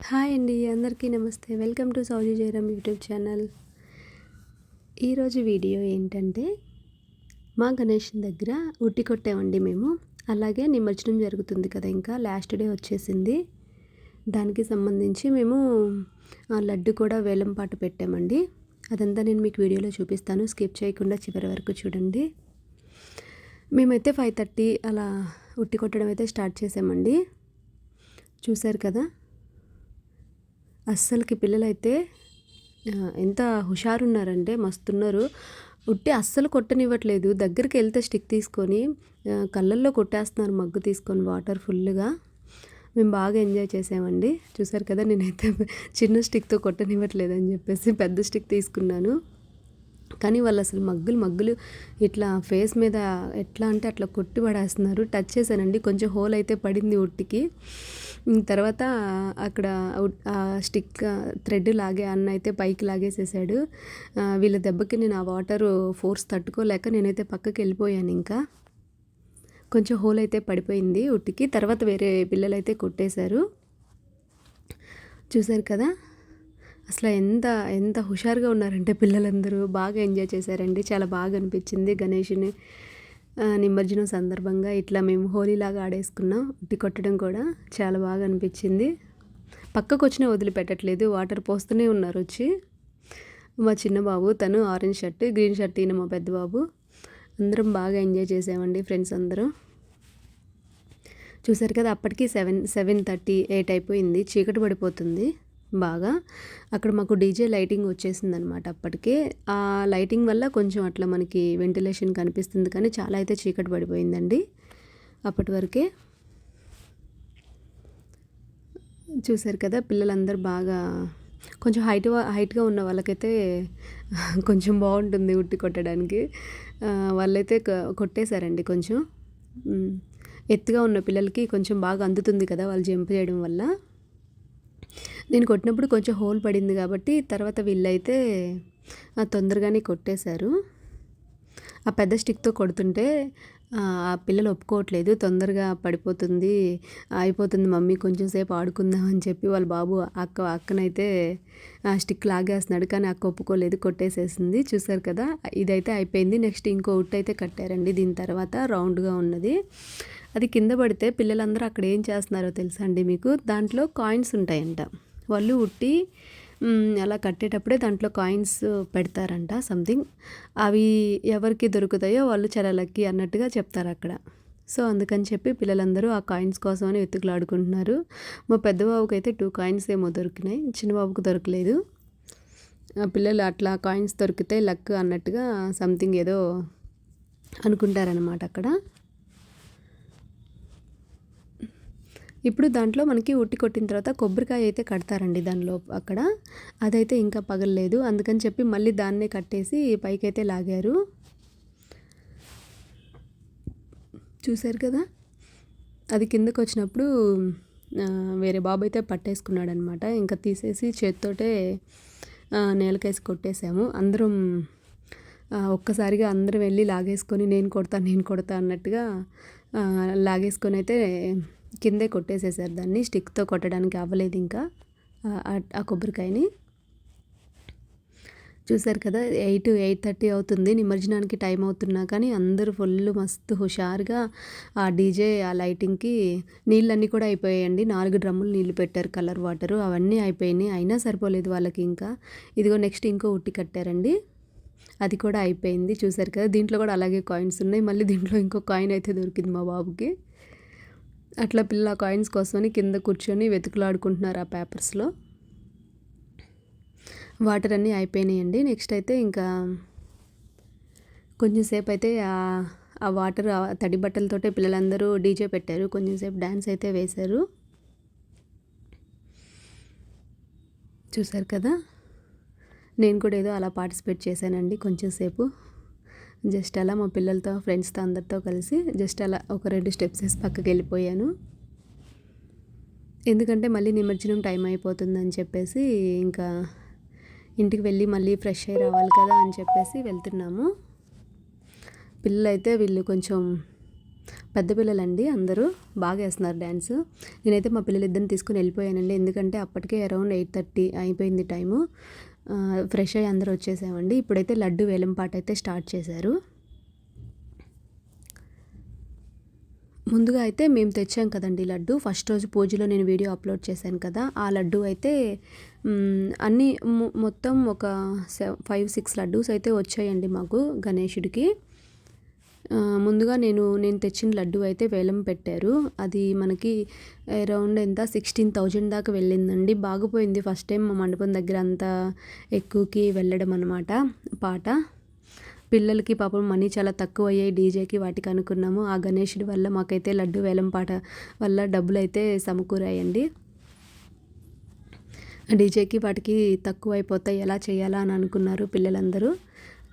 Hi అండి అందరికీ నమస్తే. Welcome to Souji Jayaram YouTube channel. ఈరోజు వీడియో ఏంటంటే మా గణేష్ దగ్గర ఉట్టి కొట్టామండి మేము. అలాగే నిమజ్జనం జరుగుతుంది కదా ఇంకా లాస్ట్ డే వచ్చేసింది. దానికి సంబంధించి మేము ఆ లడ్డు కూడా వేలం పాట పెట్టామండి. అదంతా నేను మీకు వీడియోలో చూపిస్తాను. స్కిప్ చేయకుండా చివరి వరకు చూడండి. మేమైతే ఫైవ్ థర్టీ అలా ఉట్టి కొట్టడం అయితే స్టార్ట్ చేసామండి. చూశారు కదా? అస్సలకి పిల్లలైతే ఎంత హుషారున్నారంటే మస్తున్నారు. ఉట్టి అస్సలు కొట్టనివ్వట్లేదు. దగ్గరికి వెళ్తే స్టిక్ తీసుకొని కళ్ళల్లో కొట్టేస్తున్నారు మగ్గు తీసుకొని వాటర్ ఫుల్గా మేము బాగా ఎంజాయ్ చేసామండి. చూసారు కదా నేనైతే చిన్న స్టిక్తో కొట్టనివ్వట్లేదు అని చెప్పేసి పెద్ద స్టిక్ తీసుకున్నాను. కానీ వాళ్ళు అసలు మగ్గులు మగ్గులు ఇట్లా ఫేస్ మీద ఎట్లా అంటే అట్లా కొట్టి పడేస్తున్నారు. టచ్ చేశానండి. కొంచెం హోల్ అయితే పడింది ఉట్టికి. తర్వాత అక్కడ స్టిక్ థ్రెడ్ లాగే అన్న అయితే పైకి లాగేసేసాడు. వీళ్ళ దెబ్బకి నేను ఆ వాటర్ ఫోర్స్ తట్టుకోలేక నేనైతే పక్కకి వెళ్ళిపోయాను ఇంకా. కొంచెం హోల్ అయితే పడిపోయింది ఉట్టికి. తర్వాత వేరే పిల్లలైతే కొట్టేశారు. చూసారు కదా? అసలు ఎంత ఎంత హుషారుగా ఉన్నారంటే పిల్లలందరూ. బాగా ఎంజాయ్ చేశారండి. చాలా బాగా అనిపించింది గణేషుని నిమజ్జనం సందర్భంగా. ఇట్లా మేము హోలీలాగా ఆడేసుకున్నాం. ఉట్టి కొట్టడం కూడా చాలా బాగా అనిపించింది. పక్కకు వచ్చినా వదిలిపెట్టట్లేదు. వాటర్ పోస్తూనే ఉన్నారు వచ్చి. మా చిన్న బాబు తను ఆరెంజ్ షర్ట్ గ్రీన్ షర్ట్ ఈయన మా పెద్ద బాబు అందరం బాగా ఎంజాయ్ చేసామండి ఫ్రెండ్స్ అందరూ. చూసారు కదా అప్పటికి సెవెన్ సెవెన్ థర్టీ ఎయిట్ అయిపోయింది. చీకటి పడిపోతుంది. బాగా. అక్కడ మాకు డీజే లైటింగ్ వచ్చేసింది అనమాట అప్పటికే. ఆ లైటింగ్ వల్ల కొంచెం అట్లా మనకి వెంటిలేషన్ కనిపిస్తుంది కానీ చాలా అయితే చీకటి పడిపోయిందండి అప్పటి వరకే. చూసారు కదా పిల్లలందరూ బాగా కొంచెం హైట్ హైట్గా ఉన్న వాళ్ళకైతే కొంచెం బాగుంటుంది ఉట్టి కొట్టడానికి. వాళ్ళైతే కొట్టేశారండి కొంచెం. ఎత్తుగా ఉన్న పిల్లలకి కొంచెం బాగా అందుతుంది కదా వాళ్ళు జంప్ చేయడం వల్ల. నేను కొట్టినప్పుడు కొంచెం హోల్ పడింది కాబట్టి తర్వాత వీళ్ళైతే తొందరగానే కొట్టేశారు. ఆ పెద్ద స్టిక్తో కొడుతుంటే ఆ పిల్లలు ఒప్పుకోవట్లేదు. తొందరగా పడిపోతుంది అయిపోతుంది మమ్మీ కొంచెం సేపు ఆడుకుందాం అని చెప్పి వాళ్ళ బాబు అక్క అక్కనైతే ఆ స్టిక్ లాగేస్తున్నాడు కానీ అక్క ఒప్పుకోలేదు కొట్టేసేసింది. చూసారు కదా ఇదైతే అయిపోయింది. నెక్స్ట్ ఇంకో ఉట్ అయితే కట్టారండి. దీని తర్వాత రౌండ్గా ఉన్నది. అది కింద పడితే పిల్లలందరూ అక్కడ ఏం చేస్తున్నారో తెలుసా అండి మీకు? దాంట్లో కాయిన్స్ ఉంటాయంట. వాళ్ళు ఉట్టి అలా కట్టేటప్పుడే దాంట్లో కాయిన్స్ పెడతారంట సంథింగ్ అవి ఎవరికి దొరుకుతాయో వాళ్ళు చాలా అన్నట్టుగా చెప్తారు అక్కడ. సో అందుకని చెప్పి పిల్లలందరూ ఆ కాయిన్స్ కోసమని వెతుకులాడుకుంటున్నారు మా పెద్దబాబుకి అయితే టూ కాయిన్స్ ఏమో దొరికినాయి. చిన్న బాబుకి దొరకలేదు పిల్లలు అట్లా కాయిన్స్ దొరికితే లక్ అన్నట్టుగా సంథింగ్ ఏదో అనుకుంటారనమాట అక్కడ. ఇప్పుడు దాంట్లో మనకి ఉట్టి కొట్టిన తర్వాత కొబ్బరికాయ అయితే కడతారండి దానిలో అక్కడ. అదైతే ఇంకా పగలలేదు. అందుకని చెప్పి మళ్ళీ దాన్నే కట్టేసి పైకైతే లాగారు. చూశారు కదా? అది కిందకు వచ్చినప్పుడు వేరే బాబు అయితే పట్టేసుకున్నాడు అనమాట ఇంకా తీసేసి చేత్తోటే నేలకేసి కొట్టేసాము అందరం ఒక్కసారిగా అందరం వెళ్ళి లాగేసుకొని నేను కొడతా నేను కొడతా అన్నట్టుగా లాగేసుకొని అయితే కిందే కొట్టేసేసారు. దాన్ని స్టిక్తో కొట్టడానికి అవ్వలేదు ఇంకా. ఆ కొబ్బరికాయని. చూసారు కదా ఎయిట్ ఎయిట్ థర్టీ అవుతుంది. నిమజ్జనానికి టైం అవుతున్నా కానీ అందరూ ఫుల్ మస్తు హుషారుగా ఆ డీజే ఆ లైటింగ్కి నీళ్ళన్నీ కూడా అయిపోయాయండి. నాలుగు డ్రమ్ములు నీళ్ళు పెట్టారు కలర్ వాటరు. అవన్నీ అయిపోయినాయి. అయినా సరిపోలేదు వాళ్ళకి ఇంకా. ఇదిగో నెక్స్ట్ ఇంకో ఉట్టి కట్టారండి. అది కూడా అయిపోయింది. చూసారు కదా దీంట్లో కూడా అలాగే కాయిన్స్ ఉన్నాయి. మళ్ళీ దీంట్లో ఇంకో కాయిన్ అయితే దొరికింది మా బాబుకి. అట్లా పిల్ల కాయిన్స్ కోసమని కింద కూర్చొని వెతుకులాడుకుంటున్నారు ఆ పేపర్స్లో. వాటర్ అన్నీ అయిపోయినాయండి. నెక్స్ట్ అయితే ఇంకా కొంచెంసేపు అయితే ఆ వాటర్ తడి బట్టలతోటే పిల్లలందరూ డీజే పెట్టారు. కొంచెంసేపు డ్యాన్స్ అయితే వేశారు. చూసారు కదా? నేను కూడా ఏదో అలా పార్టిసిపేట్ చేశానండి కొంచెంసేపు జస్ట్ అలా మా పిల్లలతో ఫ్రెండ్స్తో అందరితో కలిసి జస్ట్ అలా ఒక రెండు స్టెప్స్ వేసి పక్కకి వెళ్ళిపోయాను. ఎందుకంటే మళ్ళీ నిమజ్జనం టైం అయిపోతుందని చెప్పేసి ఇంకా ఇంటికి వెళ్ళి మళ్ళీ ఫ్రెష్ అయ్యి రావాలి కదా అని చెప్పేసి వెళ్తున్నాము. పిల్లలైతే వీళ్ళు కొంచెం పెద్ద పిల్లలండి అందరూ బాగా వేస్తున్నారు డ్యాన్స్. నేనైతే మా పిల్లలిద్దరిని తీసుకుని వెళ్ళిపోయానండి ఎందుకంటే అప్పటికే అరౌండ్ ఎయిట్ థర్టీ అయిపోయింది టైము. ఫ్రెష్ అయ్యి అందరూ వచ్చేసామండి. ఇప్పుడైతే లడ్డు వేలంపాట అయితే స్టార్ట్ చేశారు. ముందుగా అయితే మేము తెచ్చాం కదండి లడ్డు. ఫస్ట్ రోజు పూజలో నేను వీడియో అప్లోడ్ చేశాను కదా. ఆ లడ్డు అయితే అన్నీ మొత్తం ఒక ఫైవ్ సిక్స్ లడ్డూస్ అయితే వచ్చాయండి మాకు గణేషుడికి. ముందుగా నేను నేను తెచ్చిన లడ్డు అయితే వేలం పెట్టారు. అది మనకి అరౌండ్ ఎంత? సిక్స్టీన్ థౌజండ్ దాకా వెళ్ళిందండి. బాగుపోయింది ఫస్ట్ టైం మా మండపం దగ్గర అంత ఎక్కువకి వెళ్ళడం అనమాట పాట. పిల్లలకి పాపం మనీ చాలా తక్కువ అయ్యాయి డీజేకి వాటికి అనుకున్నాము. ఆ గణేషుడి వల్ల మాకైతే లడ్డు వేలం పాట వల్ల డబ్బులు అయితే సమకూరాయండి. డీజేకి వాటికి తక్కువ అయిపోతాయి ఎలా చేయాలా అని అనుకున్నారు పిల్లలందరూ.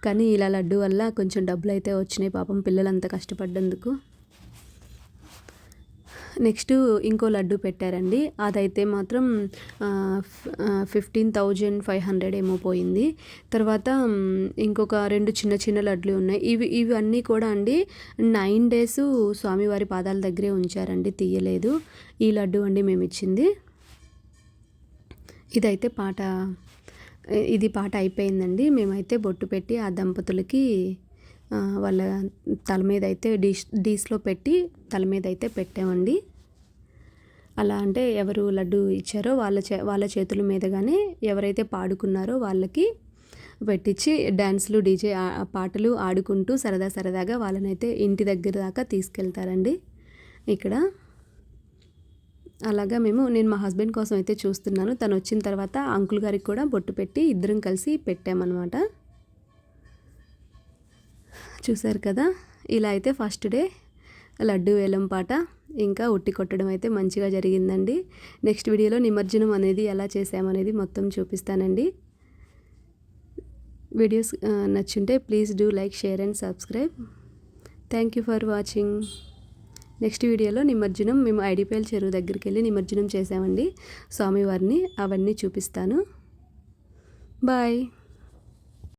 కానీ ఇలా లడ్డు వల్ల కొంచెం డబ్బులు అయితే వచ్చినాయి పాపం పిల్లలంతా కష్టపడ్డందుకు. నెక్స్ట్ ఇంకో లడ్డు పెట్టారండి. అదైతే మాత్రం ఫిఫ్టీన్ థౌజండ్ ఫైవ్ హండ్రెడ్ ఏమో పోయింది. తర్వాత ఇంకొక రెండు చిన్న చిన్న లడ్లు ఉన్నాయి. ఇవి ఇవి అన్నీ కూడా అండి నైన్ డేస్ స్వామివారి పాదాల దగ్గరే ఉంచారండి. తీయలేదు. ఈ లడ్డు అండి మేము ఇచ్చింది ఇదైతే పాట. ఇది పాట అయిపోయిందండి. మేమైతే బొట్టు పెట్టి ఆ దంపతులకి వాళ్ళ తల మీద అయితే డిష్ డీస్లో పెట్టి తల మీద అయితే పెట్టామండి. అలా అంటే ఎవరు లడ్డు ఇచ్చారో వాళ్ళ చే వాళ్ళ చేతుల మీదగానే ఎవరైతే పాడుకున్నారో వాళ్ళకి పెట్టించి డ్యాన్స్లు డీజే పాటలు ఆడుకుంటూ సరదా సరదాగా వాళ్ళనైతే ఇంటి దగ్గర దాకా తీసుకెళ్తారండి. ఇక్కడ అలాగా మేము నేను మా హస్బెండ్ కోసం అయితే చూస్తున్నాను. తను వచ్చిన తర్వాత అంకుల్ గారికి కూడా బొట్టు పెట్టి ఇద్దరం కలిసి పెట్టామన్నమాట. చూశారు కదా? ఇలా అయితే ఫస్ట్ డే లడ్డు వేలం పాట ఇంకా ఉట్టి కొట్టడం అయితే మంచిగా జరిగిందండి. నెక్స్ట్ వీడియోలో నిమజ్జనం అనేది ఎలా చేసామనేది మొత్తం చూపిస్తానండి. Videos నచ్చుంటే please do like share and subscribe. Thank you for watching. Next వీడియోలో నిమజ్జనం మేము ఐడిపిఎల్ చెరువు దగ్గరికి వెళ్ళి నిమజ్జనం చేసామండి స్వామివారిని అవన్నీ చూపిస్తాను. బాయ్.